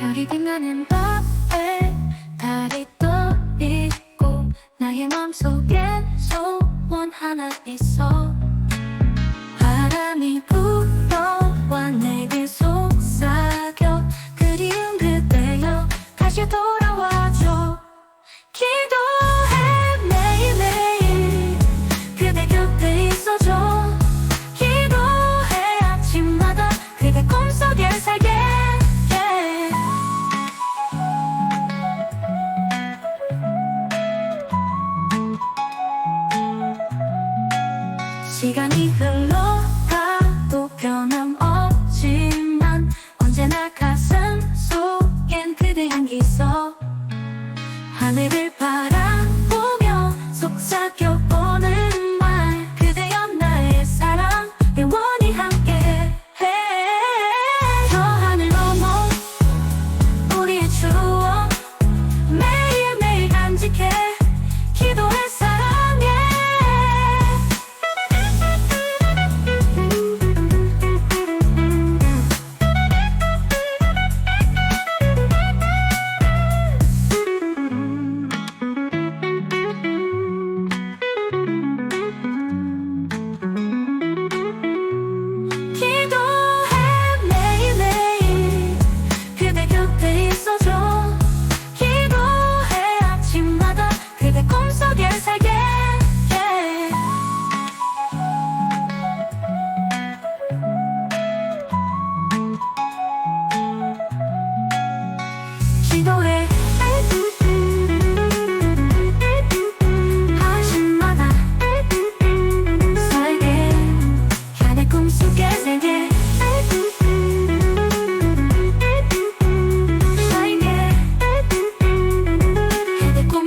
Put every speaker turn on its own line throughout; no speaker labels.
별이 빛나는 밤에 달이 떠 있고 나의 맘속엔 소원 하나 있어. 바람이 불어와 내게 속삭여 그리운 그대여 다시 돌아 시간이 흘러가도 변함없지만 언제나 가슴 속엔 그대 향기 있어 하늘을 바라보며 속삭여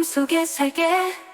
속에 살게